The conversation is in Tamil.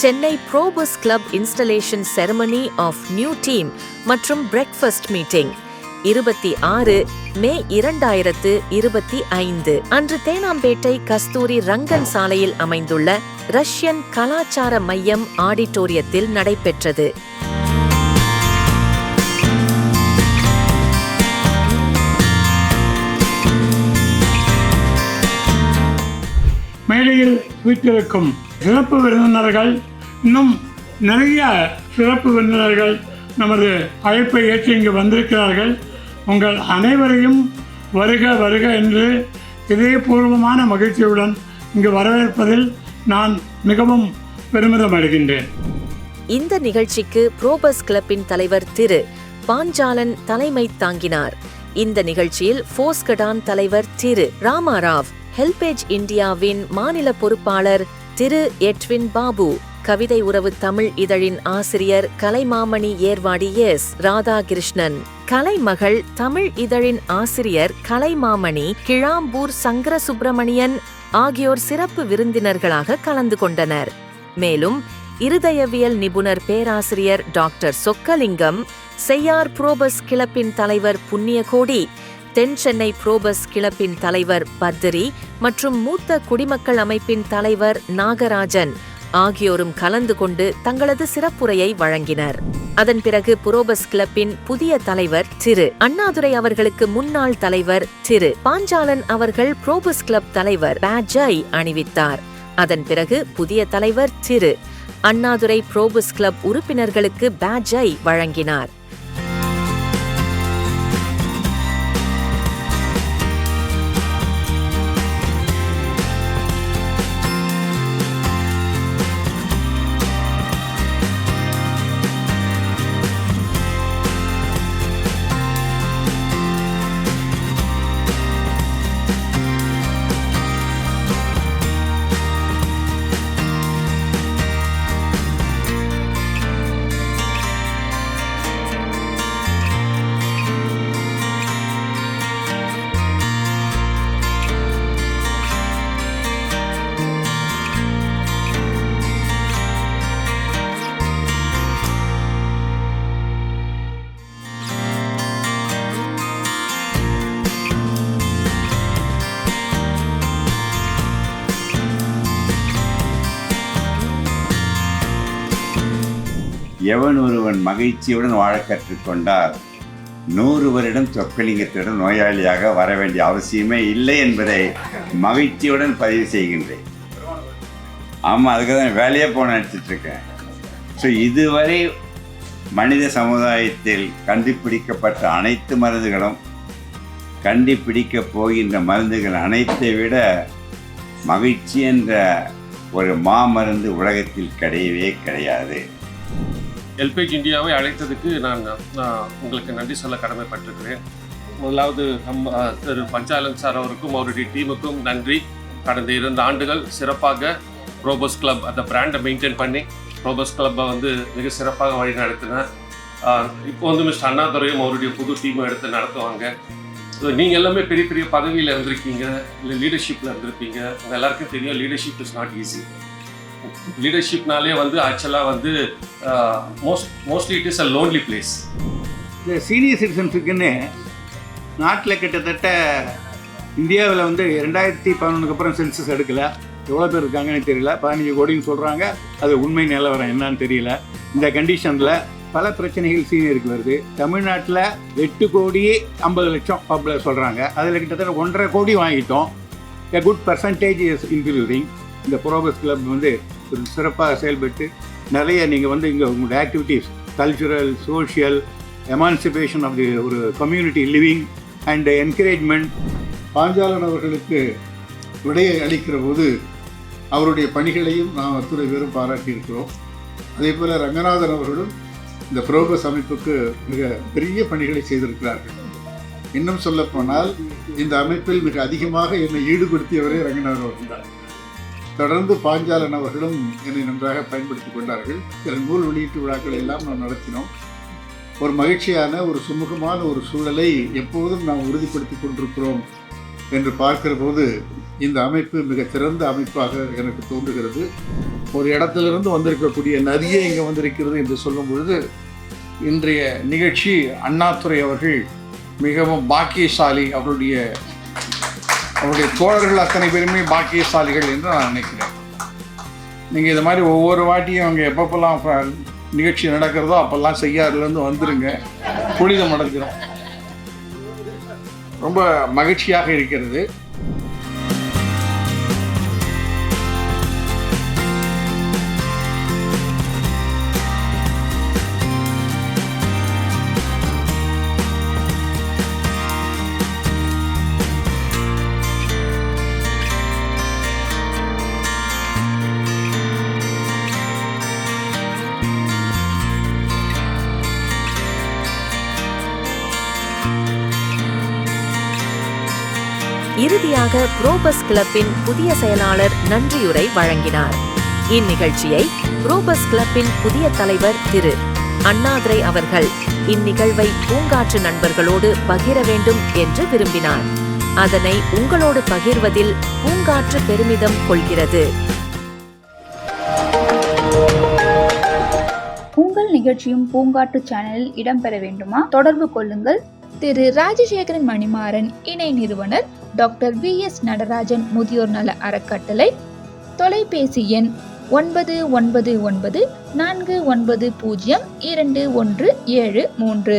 Chennai Probus club installation ceremony of new team மற்றும் பிரேக்ஃபாஸ்ட் மீட்டிங் இருபத்தி ஆறு மே இரண்டாயிரத்து இருபத்தி ஐந்து. அன்று தேனாம்பேட்டை கஸ்தூரி ரங்கன் சாலையில் அமைந்துள்ள ரஷ்யன் கலாச்சார மையம் ஆடிட்டோரியத்தில் நடைபெற்றது. மேடையில் வீட்டிருக்கும் சிறப்பு விருந்தினர்கள் இன்னும் நிறைய சிறப்பு விருந்தினர்கள் நமது அழைப்பை ஏற்று இங்கு வந்திருக்கிறார்கள். உங்கள் அனைவரையும் வருக வருக என்று இதயபூர்வமான மகிழ்ச்சியுடன் இங்கு வரவேற்பதில் நான் மிகவும் பெருமிதம் அடைகின்றேன் இந்த நிகழ்ச்சிக்கு புரோபஸ் கிளப்பின் தலைவர் திரு. பாஞ்சாலன் தலைமை தாங்கினார். இந்த நிகழ்ச்சியில் போஸ்கடான் தலைவர் திரு. ராமாராவ் ஹெல்பேஜ் இந்தியாவின் மாநில பொறுப்பாளர் திரு எட்வின் பாபு கவிதை உறவு தமிழ் இதழின் ஆசிரியர் கலைமாமணி ஏர்வாடி எஸ். ராதாகிருஷ்ணன். கலைமகள் தமிழ் இதழின் ஆசிரியர் கலைமாமணி கிழாம்பூர் சங்கர சுப்பிரமணியன் ஆகியோர் சிறப்பு விருந்தினர்களாக கலந்து கொண்டனர். மேலும் இருதயவியல் நிபுணர் பேராசிரியர் டாக்டர் சொக்கலிங்கம் செய்யார் புரோபஸ் கிளப்பின் தலைவர் புண்ணியகோடி தென் சென்னை புரோபஸ் கிளப்பின் தலைவர் பத்ரி மற்றும் மூத்த குடிமக்கள் அமைப்பின் தலைவர் நாகராஜன் ஆகியோரும் கலந்து கொண்டு தங்களது சிறப்புரையை வழங்கினர். அதன் பிறகு புரோபஸ் கிளப்பின் புதிய தலைவர் திரு. அண்ணாதுரை அவர்களுக்கு முன்னாள் தலைவர் திரு. பாஞ்சாலன் அவர்கள் புரோபஸ் கிளப் தலைவர் பேட்ஜை அணிவித்தார். அதன் பிறகு புதிய தலைவர் திரு. அண்ணாதுரை புரோபஸ் கிளப் உறுப்பினர்களுக்கு பேட்ஜை வழங்கினார். எவன் ஒருவன் மகிழ்ச்சியுடன் வாழ கற்றுக்கொண்டார்? நூறு வருடம் சொக்கலிங்கத்திடம் நோயாளியாக வர வேண்டிய அவசியமே இல்லை என்பதை மகிழ்ச்சியுடன் பதிவு செய்கின்றேன். ஆமாம் அதுக்கு தான் வேலையே போன நினச்சிட்ருக்கேன் ஸோ இதுவரை மனித சமுதாயத்தில் கண்டுபிடிக்கப்பட்ட அனைத்து மருந்துகளும் கண்டுபிடிக்க போகின்ற மருந்துகள் அனைத்தை விட மகிழ்ச்சி என்ற ஒரு மாமருந்து உலகத்தில் கிடையவே கிடையாது. ஹெல்பேஜ் இந்தியாவை அழைத்ததுக்கு நான் நான் உங்களுக்கு நன்றி சொல்ல கடமைப்பட்டிருக்கிறேன். முதலாவது நம் திரு பஞ்சாலன் சார் அவருக்கும் அவருடைய டீமுக்கும் நன்றி. கடந்த இரண்டு ஆண்டுகள் சிறப்பாக ரோபோஸ் கிளப் அந்த பிராண்டை மெயின்டைன் பண்ணி ரோபோஸ் கிளப்பை வந்து மிக சிறப்பாக வழி நடத்தினேன் இப்போ வந்து மிஸ்டர் அண்ணாதுரையும் அவருடைய புது டீமை எடுத்து நடத்துவாங்க. நீங்கள் எல்லாமே பெரிய பெரிய பதவியில் இருந்திருக்கீங்க இல்லை லீடர்ஷிப்பில் இருந்திருப்பீங்க. உங்கள் எல்லாருக்கும் தெரியும் லீடர்ஷிப் இஸ் நாட் ஈஸி லீடர்ஷிப்னாலே வந்து ஆக்சுவலாக வந்து most mostly it is a lonely place இந்த சீனியர் சிட்டிசன்ஸுக்குன்னு நாட்டில் கிட்டத்தட்ட இந்தியாவில் வந்து ரெண்டாயிரத்தி பதினொன்றுக்கு அப்புறம் சென்சஸ் எடுக்கலை. எவ்வளோ பேர் இருக்காங்கன்னு தெரியல. பதினஞ்சு கோடின்னு சொல்கிறாங்க அது உண்மை நிலவரம் என்னன்னு தெரியல. இந்த கண்டிஷனில் பல பிரச்சனைகள் சீனியருக்கு வருது. தமிழ்நாட்டில் எட்டு கோடி ஐம்பது லட்சம் அப்படி சொல்கிறாங்க அதில் கிட்டத்தட்ட ஒன்றரை கோடி வாங்கிட்டோம். A good percentage is including இந்த ப்ரோபஸ் கிளப் வந்து சிறப்பாக செயல்பட்டு நிறைய நீங்கள் வந்து இங்கே உங்களுடைய activities cultural social emancipation of the ஒரு community living and encouragement Panchalan அவர்களுக்கு விடையை அளிக்கிற போது அவருடைய பணிகளையும் நாம் அத்துறை பேரும் பாராட்டியிருக்கிறோம். அதே போல் ரங்கநாதன் அவர்களும் இந்த புரோகஸ் அமைப்புக்கு மிக பெரிய பணிகளை செய்திருக்கிறார்கள். இன்னும் சொல்லப்போனால் இந்த அமைப்பில் மிக அதிகமாக என்னை ஈடுபடுத்தியவரே ரங்கநாதன் அவர்கள்தான் தொடர்ந்து பாஞ்சாலன் அவர்களும் என்னை நன்றாக பயன்படுத்தி கொண்டார்கள். சில நூல் வெளியீட்டு விழாக்களை எல்லாம் நாம் நடத்தினோம். ஒரு மகிழ்ச்சியான ஒரு சுமூகமான ஒரு சூழலை எப்போதும் நாம் உறுதிப்படுத்தி கொண்டிருக்கிறோம் என்று பார்க்கிற போது இந்த அமைப்பு மிக சிறந்த அமைப்பாக எனக்கு தோன்றுகிறது. ஒரு இடத்திலிருந்து வந்திருக்கக்கூடிய நதியே இங்கே வந்திருக்கிறது என்று சொல்லும் பொழுது இன்றைய நிகழ்ச்சி அண்ணாதுரை அவர்கள் மிகவும் பாக்கியசாலி அவருடைய அவருடைய தோழர்கள் அத்தனை பேருமே பாக்கியசாலிகள் என்று நான் நினைக்கிறேன். நீங்கள் இது மாதிரி ஒவ்வொரு வாட்டியும் அவங்க எப்பப்பெல்லாம் நிகழ்ச்சி நடக்கிறதோ அப்போல்லாம் செய்யாறுலேருந்து வந்துருங்க. புனிதம் நடக்கிறோம் ரொம்ப மகிழ்ச்சியாக இருக்கிறது. இறுதியாக புரோபஸ் கிளப்பின் புதிய செயலாளர் நன்றியுரை வழங்கினார். இந்நிகழ்ச்சியை புரோபஸ் கிளப்பின் புதிய தலைவர் திரு. அண்ணாதுரை அவர்கள் இந்நிகழ்வை பூங்காற்று நண்பர்களோடு பகிர வேண்டும் என்று விரும்பினார். அதனை உங்களோடு பகிர்வதில் பூங்காற்று பெருமிதம் கொள்கிறது. உங்கள் நிகழ்ச்சியும் பூங்காற்று சேனலில் இடம்பெற வேண்டுமா? தொடர்பு கொள்ளுங்கள். திரு. ராஜசேகரன் மணிமாறன் இணை நிறுவனர் டாக்டர் வி எஸ் நடராஜன் முதியோர் நல அறக்கட்டளை தொலைபேசி எண் ஒன்பது ஒன்பது ஒன்பது நான்கு ஒன்பது பூஜ்ஜியம் இரண்டு ஒன்று ஏழு மூன்று.